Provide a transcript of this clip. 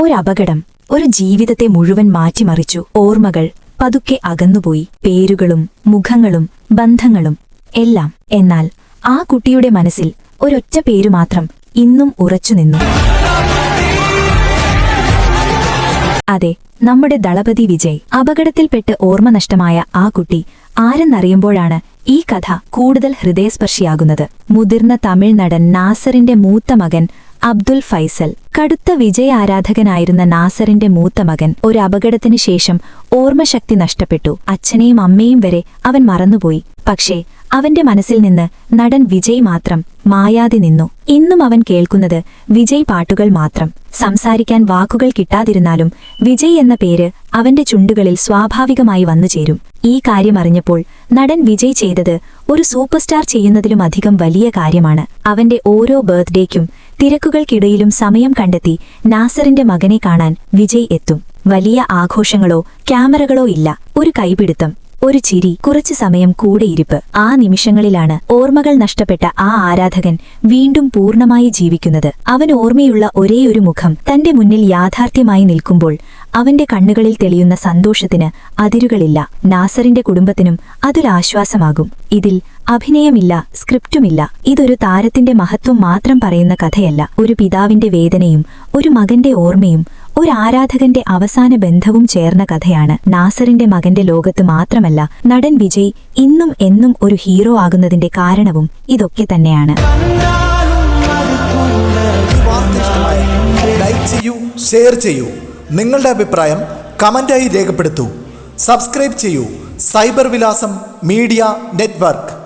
ഒരു അപകടം ഒരു ജീവിതത്തെ മുഴുവൻ മാറ്റിമറിച്ചു. ഓർമ്മകൾ പതുക്കെ അകന്നുപോയി. പേരുകളും മുഖങ്ങളും ബന്ധങ്ങളും എല്ലാം. എന്നാൽ ആ കുട്ടിയുടെ മനസ്സിൽ ഒരൊറ്റ പേരു മാത്രം ഇന്നും ഉറച്ചുനിന്നു അതെ നമ്മുടെ ദളപതി വിജയ്. അപകടത്തിൽപ്പെട്ട് ഓർമ്മ നഷ്ടമായ ആ കുട്ടി ആരെന്നറിയുമ്പോഴാണ് ഈ കഥ കൂടുതൽ ഹൃദയസ്പർശിയാകുന്നത്. മുതിർന്ന തമിഴ് നടൻ നാസറിന്റെ മൂത്ത മകൻ അബ്ദുൽ ഫൈസൽ. കടുത്ത വിജയ ആരാധകനായിരുന്ന നാസറിന്റെ മൂത്ത മകൻ ഒരു അപകടത്തിനു ശേഷം ഓർമ്മശക്തി നഷ്ടപ്പെട്ടു. അച്ഛനെയും അമ്മയും വരെ അവൻ മറന്നുപോയി. പക്ഷേ അവന്റെ മനസ്സിൽ നിന്ന് നടൻ വിജയ് മാത്രം മായാതെ നിന്നു. ഇന്നും അവൻ കേൾക്കുന്നത് വിജയ് പാട്ടുകൾ മാത്രം. സംസാരിക്കാൻ വാക്കുകൾ കിട്ടാതിരുന്നാലും വിജയ് എന്ന പേര് അവന്റെ ചുണ്ടുകളിൽ സ്വാഭാവികമായി വന്നുചേരും ഈ കാര്യമറിഞ്ഞപ്പോൾ നടൻ വിജയ് ചെയ്തത് ഒരു സൂപ്പർ സ്റ്റാർ ചെയ്യുന്നതിലും അധികം വലിയ കാര്യമാണ്. അവന്റെ ഓരോ ബർത്ത്ഡേക്കും തിരക്കുകൾക്കിടയിലും സമയം കണ്ടെത്തി നാസറിന്റെ മകനെ കാണാൻ വിജയ് എത്തും. വലിയ ആഘോഷങ്ങളോ ക്യാമറകളോ ഇല്ല. ഒരു കൈപിടുത്തം. ഒരു ചിരി കുറച്ചു സമയം കൂടെയിരിപ്പ് ആ നിമിഷങ്ങളിലാണ് ഓർമ്മകൾ നഷ്ടപ്പെട്ട ആ ആരാധകൻ വീണ്ടും പൂർണമായി ജീവിക്കുന്നത്. അവൻ ഓർമ്മയുള്ള ഒരേയൊരു മുഖം തന്റെ മുന്നിൽ യാഥാർത്ഥ്യമായി നിൽക്കുമ്പോൾ അവന്റെ കണ്ണുകളിൽ തെളിയുന്ന സന്തോഷത്തിന് അതിരുകളില്ല. നാസറിന്റെ കുടുംബത്തിനും അതൊരാശ്വാസമാകും ഇതിൽ അഭിനയമില്ല സ്ക്രിപ്റ്റുമില്ല. ഇതൊരു താരത്തിന്റെ മഹത്വം മാത്രം പറയുന്ന കഥയല്ല. ഒരു പിതാവിന്റെ വേദനയും ഒരു മകന്റെ ഓർമ്മയും ഒരു ആരാധകന്റെ അവസാന ബന്ധവും ചേർന്ന കഥയാണ് നാസറിന്റെ മകന്റെ ലോകത്ത് മാത്രമല്ല നടൻ വിജയ് ഇന്നും എന്നും ഒരു ഹീറോ ആകുന്നതിന്റെ കാരണവും ഇതൊക്കെ തന്നെയാണ്. ലൈക്ക് ചെയ്യൂ ഷെയർ ചെയ്യൂ. നിങ്ങളുടെ അഭിപ്രായം കമന്റായി രേഖപ്പെടുത്തൂ. സബ്സ്ക്രൈബ് ചെയ്യൂ. Cyber Vilasam Media Network.